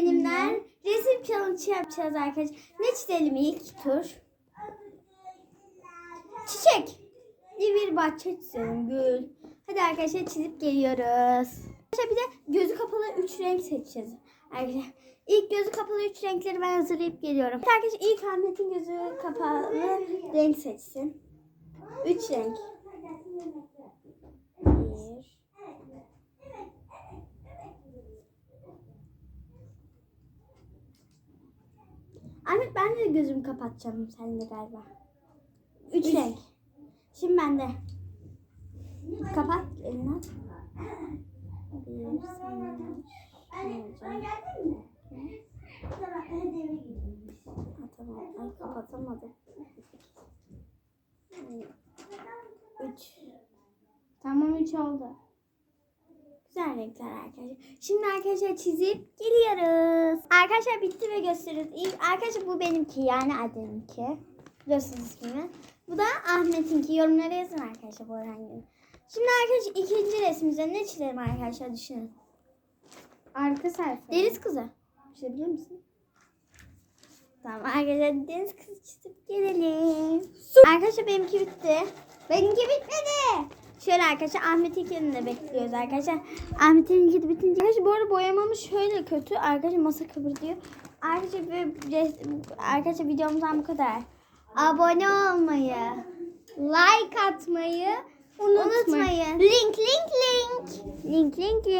çizemeyenler resim challenge yapacağız arkadaşlar. Ne çizelim ilk tur? Çiçek. Bir bahçe çizelim. Gül. Hadi arkadaşlar çizip geliyoruz. Arkadaşlar bir de gözü kapalı üç renk seçeceğiz. Arkadaşlar ilk gözü kapalı üç renkleri ben hazırlayıp geliyorum. Arkadaşlar ilk Ahmet'in gözü kapalı renk seçsin. Üç renk. Bir. Ahmet ben de gözümü kapatacağım seninle galiba. Üç renk. Şimdi ben de. Kapat elini aç. Bir tamam. Ay kapatamadım. Üç. Tamam üç oldu. Güzel renkler arkadaşlar. Şimdi arkadaşlar çizip geliyoruz. Arkadaşlar bitti ve gösteriyoruz. İlk, arkadaşlar bu benimki yani Adem'inki. Biliyorsunuz ismini. Bu da Ahmet'inki. Yorumlara yazın arkadaşlar bu hangi. Şimdi arkadaşlar ikinci resmimize ne çizelim arkadaşlar düşünün. Arka sayfa. Deniz kızı. Çizebilir misin? Tamam arkadaşlar deniz kızı çizip gelelim. Arkadaşlar benimki bitti. Benimki bitmedi. Şöyle arkadaşlar Ahmet'inkini de bekliyoruz arkadaşlar. Ahmet'inkini bitince. Arkadaşlar bu arada boyamamız şöyle kötü. Arkadaşlar masa kıpırdıyor. Arkadaşlar, arkadaşlar videomuzdan bu kadar. Abone olmayı, like atmayı unutmayın. Link link link. Link link link.